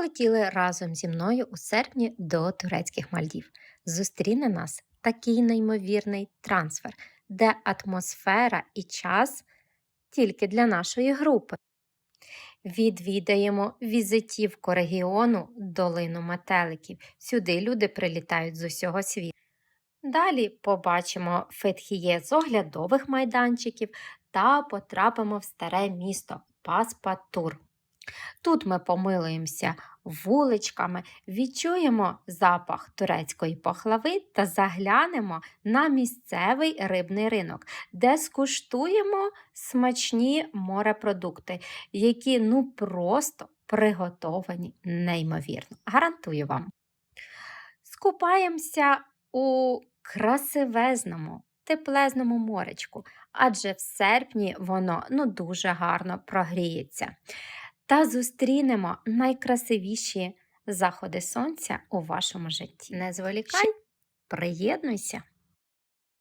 полетіли разом зі мною у серпні до турецьких Мальдів. Зустріне нас такий неймовірний трансфер, де атмосфера і час тільки для нашої групи. Відвідаємо візитівку регіону Долину Метеликів. Сюди люди прилітають з усього світу. Далі побачимо Фетхіє з оглядових майданчиків та потрапимо в старе місто Паспатур. Тут ми помилуємося вуличками, відчуємо запах турецької пахлави та заглянемо на місцевий рибний ринок, де скуштуємо смачні морепродукти, які ну просто приготовані неймовірно. Гарантую вам. Скупаємося у красивезному, теплезному моречку, адже в серпні воно ну дуже гарно прогріється. Та зустрінемо найкрасивіші заходи сонця у вашому житті. Не зволікай, приєднуйся!